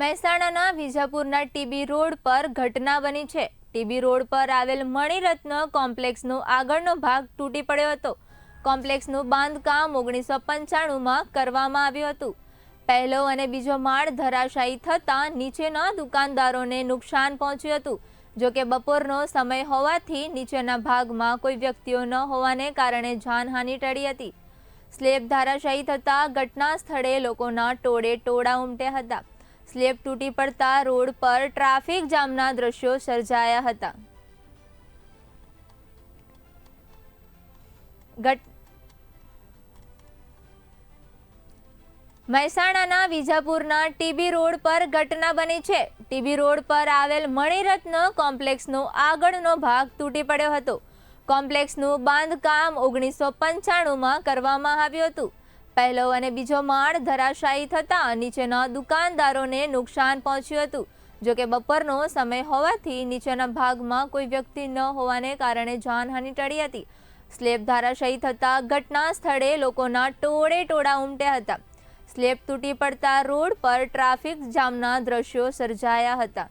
મહેસાણાના વિજાપુરના TB road પર ઘટના બની છે. ટીબી રોડ પર આવેલ મણિરત્ન કોમ્પ્લેક્સનો આગળનો ભાગ તૂટી પડ્યો હતો. કોમ્પ્લેક્સનું બાંધકામ ઓગણીસો પંચાણુંમાં કરવામાં આવ્યું હતું. પહેલો અને બીજો માળ ધરાશાયી થતાં નીચેના દુકાનદારોને નુકસાન પહોંચ્યું હતું. જો કે બપોરનો સમય હોવાથી નીચેના ભાગમાં કોઈ વ્યક્તિઓ ન હોવાને કારણે જાનહાનિ ટળી હતી. સ્લેબ ધારાશાયી થતાં ઘટના સ્થળે લોકોના ટોળે ટોળા ઉમટ્યા હતા. સ્લેબ તૂટી પડતા રોડ પર ટ્રાફિક જામના દ્રશ્યો સર્જાયા હતા. મહેસાણાના વિજાપુરના ટીબી રોડ પર ઘટના બની છે. ટીબી રોડ પર આવેલ મણિરત્ન કોમ્પ્લેક્સનો આગળનો ભાગ તૂટી પડ્યો હતો. કોમ્પ્લેક્સનું બાંધકામ ઓગણીસો પંચાણુંમાં કરવામાં આવ્યું હતું. પહેલો અને બીજો માળ ધરાશાયી થતાં નીચેના દુકાનદારોને નુકસાન પહોંચ્યું હતું. જો કે બપોરનો સમય હોવાથી નીચેના ભાગમાં કોઈ વ્યક્તિ ન હોવાને કારણે જાનહાનિ ટળી હતી. સ્લેબ ધરાશાયી થતાં ઘટના સ્થળે લોકોના ટોળે ટોળા ઉમટ્યા હતા. સ્લેબ તૂટી પડતા રોડ પર ટ્રાફિક જામના દ્રશ્યો સર્જાયા હતા.